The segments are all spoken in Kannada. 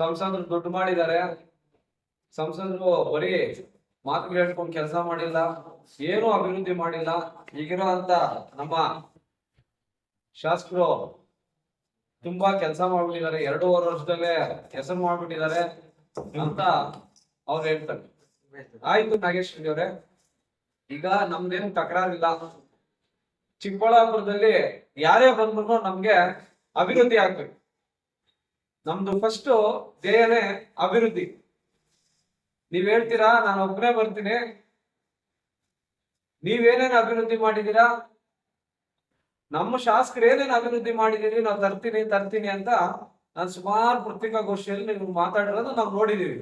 ಸಂಸದರು ದುಡ್ಡು ಮಾಡಿದ್ದಾರೆ. ಸಂಸದರು ಬರೀ ಮಾತುಗಳು ಹೇಳ್ಕೊಂಡು ಕೆಲಸ ಮಾಡಿಲ್ಲ, ಏನು ಅಭಿವೃದ್ಧಿ ಮಾಡಿಲ್ಲ. ಈಗಿರೋ ಅಂತ ನಮ್ಮ ಶಾಸಕರು ತುಂಬಾ ಕೆಲಸ ಮಾಡ್ಬಿಟ್ಟಿದ್ದಾರೆ. ಎರಡೂವರೆ ವರ್ಷದಲ್ಲೇ ಹೆಸರು ಮಾಡ್ಬಿಟ್ಟಿದ್ದಾರೆ ಅಂತ ಅವ್ರು ಹೇಳ್ತಾರೆ. ಆಯ್ತು ನಾಗೇಶ್ ರೆಡ್ಡಿ ಅವರೇ, ಈಗ ನಮ್ದೇನು ತಕರಾರಿಲ್ಲ. ಚಿಕ್ಕಬಳ್ಳಾಪುರದಲ್ಲಿ ಯಾರೇ ಬಂದ್ರು ನಮ್ಗೆ ಅಭಿವೃದ್ಧಿ ಆಗ್ಬೇಕು. ನಮ್ದು ಫಸ್ಟ್ ಧ್ಯೇಯನೇ ಅಭಿವೃದ್ಧಿ. ನೀವ್ ಹೇಳ್ತೀರಾ, ನಾನು ಒಬ್ಬನೇ ಬರ್ತೀನಿ. ನೀವೇನೇನು ಅಭಿವೃದ್ಧಿ ಮಾಡಿದೀರಾ? ನಮ್ಮ ಶಾಸಕರು ಏನೇನು ಅಭಿವೃದ್ಧಿ ಮಾಡಿದೀರಿ, ನಾವು ತರ್ತೀನಿ ತರ್ತೀನಿ ಅಂತ ನಾನು ಸುಮಾರು ಪತ್ರಿಕಾಗೋಷ್ಠಿಯಲ್ಲಿ ನೀವು ಮಾತಾಡಿರೋದು ನಾವು ನೋಡಿದೀವಿ.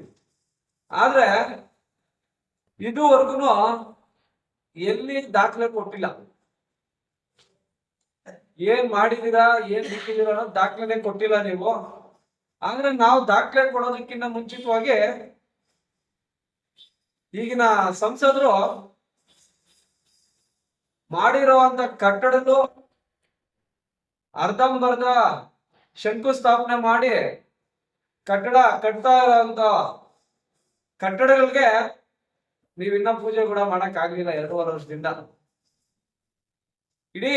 ಆದ್ರೆ ಇದುವರೆಗೂ ಎಲ್ಲಿ ದಾಖಲೆ ಕೊಟ್ಟಿಲ್ಲ. ಏನ್ ಮಾಡಿದೀರಾ, ಏನ್ ಬಿಟ್ಟಿದ್ದೀರಾ ಅನ್ನೋದು ದಾಖಲೆನೆ ಕೊಟ್ಟಿಲ್ಲ ನೀವು. ಆದ್ರೆ ನಾವು ದಾಖಲೆ ಕೊಡೋದಕ್ಕಿಂತ ಮುಂಚಿತವಾಗಿ ಈಗಿನ ಸಂಸದರು ಮಾಡಿರುವಂತ ಕಟ್ಟಡದ್ದು ಅರ್ಧಂಬರ್ಧ ಶಂಕುಸ್ಥಾಪನೆ ಮಾಡಿ ಕಟ್ಟಡ ಕಟ್ತಾ ಇರೋಂತ ಕಟ್ಟಡಗಳಿಗೆ ನೀವಿನ್ನ ಪೂಜೆ ಕೂಡ ಮಾಡಕ್ ಆಗ್ಲಿಲ್ಲ ಎರಡೂವರೆ ವರ್ಷದಿಂದ. ಇಡೀ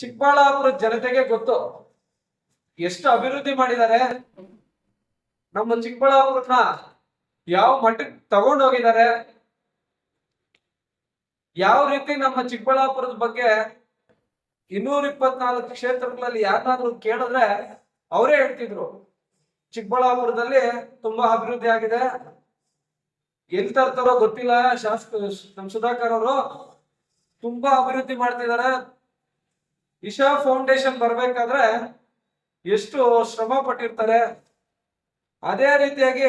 ಚಿಕ್ಕಬಳ್ಳಾಪುರ ಜನತೆಗೆ ಗೊತ್ತು. ಎಷ್ಟು ಅಭಿವೃದ್ಧಿ ಮಾಡಿದ್ದಾರೆ? ನಮ್ಮ ಚಿಕ್ಕಬಳ್ಳಾಪುರನ ಯಾವ ಮಟ್ಟಕ್ಕೆ ತಗೊಂಡೋಗಿದ್ದಾರೆ? ಯಾವ ರೀತಿ ನಮ್ಮ ಚಿಕ್ಕಬಳ್ಳಾಪುರದ ಬಗ್ಗೆ ಇನ್ನೂರ ಇಪ್ಪತ್ನಾಲ್ಕು ಕ್ಷೇತ್ರಗಳಲ್ಲಿ ಯಾರನ್ನಾದ್ರೂ ಕೇಳಿದ್ರೆ ಅವರೇ ಹೇಳ್ತಿದ್ರು. ಚಿಕ್ಕಬಳ್ಳಾಪುರದಲ್ಲಿ ತುಂಬಾ ಅಭಿವೃದ್ಧಿ ಆಗಿದೆ. ಎಲ್ಲಿ ತರ್ತಾರೋ ಗೊತ್ತಿಲ್ಲ. ಶಾಸಕ ನಮ್ಮ ಸುಧಾಕರ್ ಅವರು ತುಂಬಾ ಅಭಿವೃದ್ಧಿ ಮಾಡ್ತಿದ್ದಾರೆ. ಇಶಾ ಫೌಂಡೇಶನ್ ಬರ್ಬೇಕಾದ್ರೆ ಎಷ್ಟು ಶ್ರಮ ಪಟ್ಟಿರ್ತಾರೆ? ಅದೇ ರೀತಿಯಾಗಿ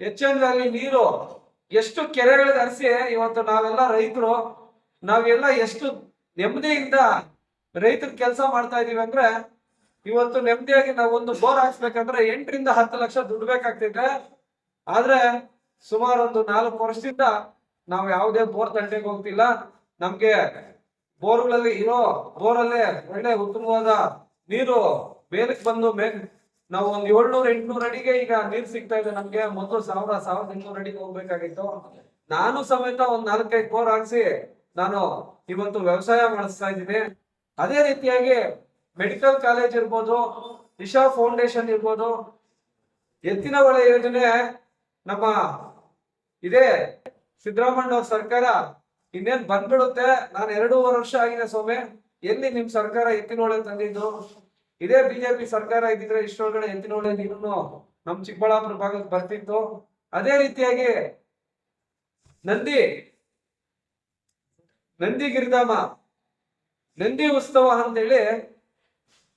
ಎನ್ ನೀರು ಎಷ್ಟು ಕೆರೆಗಳಿಗೆ ಹರಿಸಿ ಇವತ್ತು ನಾವೆಲ್ಲ ರೈತರು, ನಾವೆಲ್ಲ ಎಷ್ಟು ನೆಮ್ಮದಿಯಿಂದ ರೈತರ ಕೆಲಸ ಮಾಡ್ತಾ ಇದೀವಿ ಅಂದ್ರೆ ಇವತ್ತು ನೆಮ್ಮದಿಯಾಗಿ ನಾವು ಒಂದು ಬೋರ್ ಹಾಕ್ಸ್ಬೇಕಂದ್ರೆ ಎಂಟರಿಂದ ಹತ್ತು ಲಕ್ಷ ದುಡ್ಡು ಬೇಕಾಗ್ತಿದೆ ಆದ್ರೆ ಸುಮಾರು ಒಂದು ನಾಲ್ಕು ವರ್ಷದಿಂದ ನಾವು ಯಾವುದೇ ಬೋರ್ ತಂಟೆಗೆ ಹೋಗ್ತಿಲ್ಲ. ನಮ್ಗೆ ಬೋರ್ಗಳಲ್ಲಿ ಇರೋ ಬೋರಲ್ಲೇ ಒಳ್ಳೆ ಉತ್ತಮವಾದ ನೀರು ಮೇಲಕ್ಕೆ ಬಂದು ಮೇಲ್ ನಾವು ಒಂದ್ ಏಳ್ನೂರ, ಎಂಟ್ನೂರ ಅಡಿಗೆ ಈಗ ನೀರ್ ಸಿಗ್ತಾ ಇದೆ. ನಮ್ಗೆ ಮೊದಲು ಸಾವಿರ, ಸಾವಿರದ ಎಂಟ್ನೂರ ಅಡಿಗೆ ಹೋಗ್ಬೇಕಾಗಿತ್ತು. ನಾನು ಸಮೇತ ಒಂದ್ ನಾಲ್ಕೈದು ಬೋರ್ ಹಾಕ್ಸಿ ನಾನು ಇವತ್ತು ವ್ಯವಸಾಯ ಮಾಡಿಸ್ತಾ ಇದ್ದೀನಿ. ಅದೇ ರೀತಿಯಾಗಿ ಮೆಡಿಕಲ್ ಕಾಲೇಜ್ ಇರ್ಬೋದು ನಿಶಾ ಫೌಂಡೇಶನ್ ಇರ್ಬೋದು, ಎತ್ತಿನ ಹೊಳೆ ಯೋಜನೆ ನಮ್ಮ ಇದೇ ಸಿದ್ದರಾಮಣ್ಣ ಅವ್ರ ಸರ್ಕಾರ ಇನ್ನೇನ್ ಬಂದ್ಬಿಡುತ್ತೆ? ನಾನು ಎರಡೂವರೆ ವರ್ಷ ಆಗಿದೆ ಸೋಮೆ ಎಲ್ಲಿ ನಿಮ್ ಸರ್ಕಾರ ಎತ್ತಿನ ಹೊಳೆ ತಂದಿದ್ದು? ಇದೇ ಬಿಜೆಪಿ ಸರ್ಕಾರ ಇದ್ದಿದ್ರೆ ಇಷ್ಟೊಳಗಡೆ ಎತ್ತಿನೊಳೆ ನೀರನ್ನು ನಮ್ ಚಿಕ್ಕಬಳ್ಳಾಪುರ ಭಾಗಕ್ಕೆ ಬರ್ತಿತ್ತು. ಅದೇ ರೀತಿಯಾಗಿ ನಂದಿ ನಂದಿ ಗಿರಿಧಾಮ, ನಂದಿ ಉತ್ಸವ ಅಂತೇಳಿ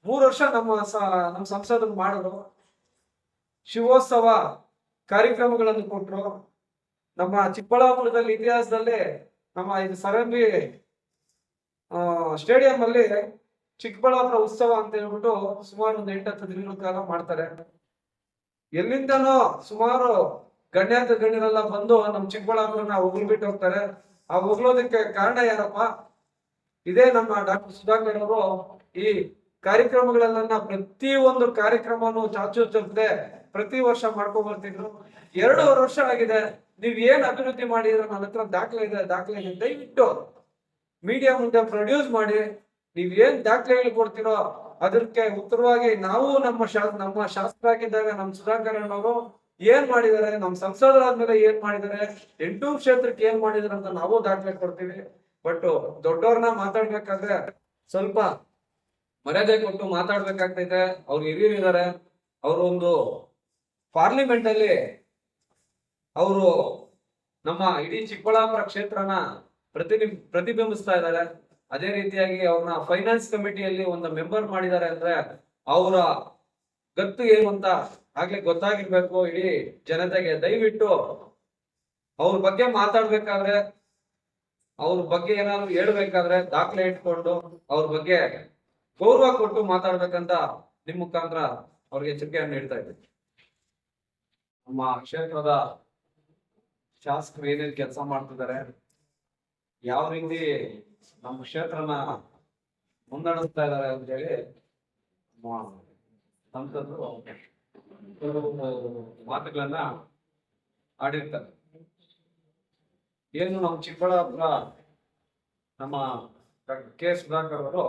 ಮೂರು ವರ್ಷ ನಮ್ಮ ನಮ್ಮ ಸಂಸದರು ಮಾಡಿದ್ರು. ಶಿವೋತ್ಸವ ಕಾರ್ಯಕ್ರಮಗಳನ್ನು ಕೊಟ್ರು. ನಮ್ಮ ಚಿಕ್ಕಬಳ್ಳಾಪುರದಲ್ಲಿ ಇತಿಹಾಸದಲ್ಲಿ ನಮ್ಮ ಇದು ಸರಂಬಿ ಸ್ಟೇಡಿಯಂ ಅಲ್ಲಿ ಚಿಕ್ಕಬಳ್ಳಾಪುರ ಉತ್ಸವ ಅಂತ ಹೇಳ್ಬಿಟ್ಟು ಸುಮಾರು ಒಂದು ಎಂಟತ್ತು ದಿನಗಳ ಕಾಲ ಮಾಡ್ತಾರೆ. ಎಲ್ಲಿಂದನೋ ಸುಮಾರು ಗಣ್ಯಾತ ಗಣ್ಯರೆಲ್ಲ ಬಂದು ನಮ್ಮ ಚಿಕ್ಕಬಳ್ಳಾಪುರನ ಬಿಟ್ಟು ಹೋಗ್ತಾರೆ. ಆ ಉಗುಳೋದಕ್ಕೆ ಕಾರಣ ಯಾರಪ್ಪ? ಇದೇ ನಮ್ಮ ಡಾಕ್ಟರ್ ಸುಧಾಕರ್ ಅವರು ಈ ಕಾರ್ಯಕ್ರಮಗಳೆಲ್ಲ ಪ್ರತಿ ಒಂದು ಕಾರ್ಯಕ್ರಮನು ಚಾಚು ಚಪ್ಪದೆ ಪ್ರತಿ ವರ್ಷ ಮಾಡ್ಕೊಂಡ್ ಬರ್ತಿದ್ರು. ಎರಡೂವರೆ ವರ್ಷ ಆಗಿದೆ. ನೀವ್ ಏನ್ ಅಭಿವೃದ್ಧಿ ಮಾಡಿದ್ರೆ? ನನ್ನ ಹತ್ರ ದಾಖಲೆ ಇದೆ ದಾಖಲೆ ಇದೆ. ದಯವಿಟ್ಟು ಮೀಡಿಯಾ ಮುಂದೆ ಪ್ರೊಡ್ಯೂಸ್ ಮಾಡಿ. ನೀವ್ ಏನ್ ದಾಖಲೆಗಳು ಕೊಡ್ತೀರೋ ಅದಕ್ಕೆ ಉತ್ತರವಾಗಿ ನಾವು ನಮ್ಮ ಶಾ, ನಮ್ಮ ಶಾಸ್ತ್ರ ಹಾಕಿದ್ದಾಗ ನಮ್ಮ ಸುಧಾಕರ್ ಅವರು ಏನ್ ಮಾಡಿದ್ದಾರೆ, ನಮ್ಮ ಸಂಸದರಾದ್ಮೇಲೆ ಏನ್ ಮಾಡಿದ್ದಾರೆ, ಎಂಟು ಕ್ಷೇತ್ರಕ್ಕೆ ಏನ್ ಮಾಡಿದಾರೆ ಅಂತ ನಾವು ದಾಖಲೆ ಕೊಡ್ತೀವಿ. ಬಟ್ ದೊಡ್ಡವ್ರನ್ನ ಮಾತಾಡ್ಬೇಕಾದ್ರೆ ಸ್ವಲ್ಪ ಮರ್ಯಾದೆ ಕೊಟ್ಟು ಮಾತಾಡ್ಬೇಕಾಗ್ತೈತೆ. ಅವ್ರು ಹಿರಿಯರಿದ್ದಾರೆ. ಅವರು ಒಂದು ಪಾರ್ಲಿಮೆಂಟ್ ಅಲ್ಲಿ ಅವರು ನಮ್ಮ ಇಡೀ ಚಿಕ್ಕಬಳ್ಳಾಪುರ ಕ್ಷೇತ್ರನ ಪ್ರತಿನಿ ಪ್ರತಿಬಿಂಬಿಸ್ತಾ ಇದ್ದಾರೆ. ಅದೇ ರೀತಿಯಾಗಿ ಅವ್ರನ್ನ ಫೈನಾನ್ಸ್ ಕಮಿಟಿಯಲ್ಲಿ ಒಂದು ಮೆಂಬರ್ ಮಾಡಿದ್ದಾರೆ ಅಂದ್ರೆ ಅವರ ಗತ್ತು ಏನು ಅಂತ ಆಗ್ಲೇ ಗೊತ್ತಾಗಿರ್ಬೇಕು. ಇಡೀ ಜನತೆಗೆ ದಯವಿಟ್ಟು ಅವ್ರ ಬಗ್ಗೆ ಮಾತಾಡ್ಬೇಕಾದ್ರೆ, ಅವ್ರ ಬಗ್ಗೆ ಏನಾದ್ರು ಹೇಳ್ಬೇಕಾದ್ರೆ ದಾಖಲೆ ಇಟ್ಕೊಂಡು ಅವ್ರ ಬಗ್ಗೆ ಗೌರವ ಕೊಟ್ಟು ಮಾತಾಡ್ಬೇಕಂತ ನಿಮ್ ಮುಖಾಂತರ ಅವ್ರಿಗೆ ಎಚ್ಚರಿಕೆಯನ್ನು ನೀಡ್ತಾ ಇದ್ದೀನಿ. ನಮ್ಮ ಕ್ಷೇತ್ರದ ಶಾಸಕರು ಏನೇನು ಕೆಲಸ ಮಾಡ್ತಿದ್ದಾರೆ, ಯಾವ ರೀತಿ ನಮ್ಮ ಕ್ಷೇತ್ರನ ಮುನ್ನಡೆಸ್ತಾ ಇದ್ದಾರೆ ಅಂತ ಹೇಳಿ ಸಂಸದರು ಮಾತುಗಳನ್ನ ಆಡಿರ್ತಾರೆ. ಏನು ನಮ್ಮ ಚಿಕ್ಕಬಳ್ಳಾಪುರ ನಮ್ಮ ಕೆ ಸುಧಾಕರ್ ಅವರು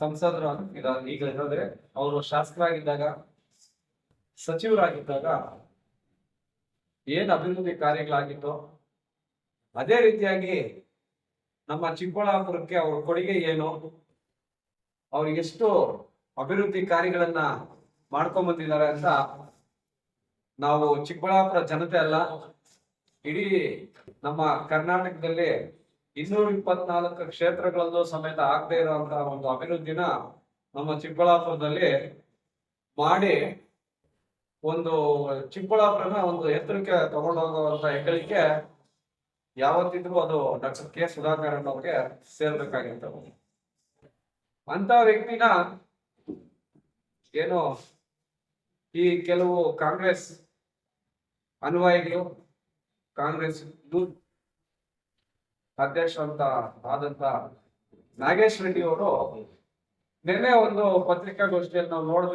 ಸಂಸದರು ಈಗ ಇರೋದ್ರೆ ಅವರು ಶಾಸಕರಾಗಿದ್ದಾಗ, ಸಚಿವರಾಗಿದ್ದಾಗ ಏನ್ ಅಭಿವೃದ್ಧಿ ಕಾರ್ಯಗಳಾಗಿತ್ತು ಅದೇ ರೀತಿಯಾಗಿ ನಮ್ಮ ಚಿಕ್ಕಬಳ್ಳಾಪುರಕ್ಕೆ ಅವರ ಕೊಡುಗೆ ಏನು? ಅವ್ರು ಎಷ್ಟು ಅಭಿವೃದ್ಧಿ ಕಾರ್ಯಗಳನ್ನ ಮಾಡ್ಕೊಂಡ್ ಬಂದಿದ್ದಾರೆ ಅಂತ ನಾವು ಚಿಕ್ಕಬಳ್ಳಾಪುರ ಜನತೆ ಅಲ್ಲ, ಇಡೀ ನಮ್ಮ ಕರ್ನಾಟಕದಲ್ಲಿ ಇನ್ನೂರ ಇಪ್ಪತ್ನಾಲ್ಕು ಕ್ಷೇತ್ರಗಳಲ್ಲೂ ಸಮೇತ ಆಗದೆ ಇರುವಂತಹ ಒಂದು ಅಭಿವೃದ್ಧಿನ ನಮ್ಮ ಚಿಕ್ಕಬಳ್ಳಾಪುರದಲ್ಲಿ ಮಾಡಿ ಒಂದು ಚಿಕ್ಕಬಳ್ಳಾಪುರನ ಒಂದು ಎತ್ತರಕ್ಕೆ ತಗೊಂಡೋಗುವಂತ ಹೆಗ್ಗಳಿಕೆ ಯಾವತ್ತಿದ್ರೂ ಅದು ಡಾಕ್ಟರ್ ಕೆ ಸುಧಾಕರ್ ಅವ್ರಿಗೆ ಸೇರ್ಬೇಕಾಗಿತ್ತು. ಅಂತ ವ್ಯಕ್ತಿನ ಏನು ಈ ಕೆಲವು ಕಾಂಗ್ರೆಸ್ ಅನ್ವಯಿಗಳು ಕಾಂಗ್ರೆಸ್ ಅಧ್ಯಕ್ಷ ಅಂತ ಆದಂತ ನಾಗೇಶ್ ರೆಡ್ಡಿ ಅವರು ನಿನ್ನೆ ಒಂದು ಪತ್ರಿಕಾಗೋಷ್ಠಿಯಲ್ಲಿ ನಾವು ನೋಡಿದ್ವಿ.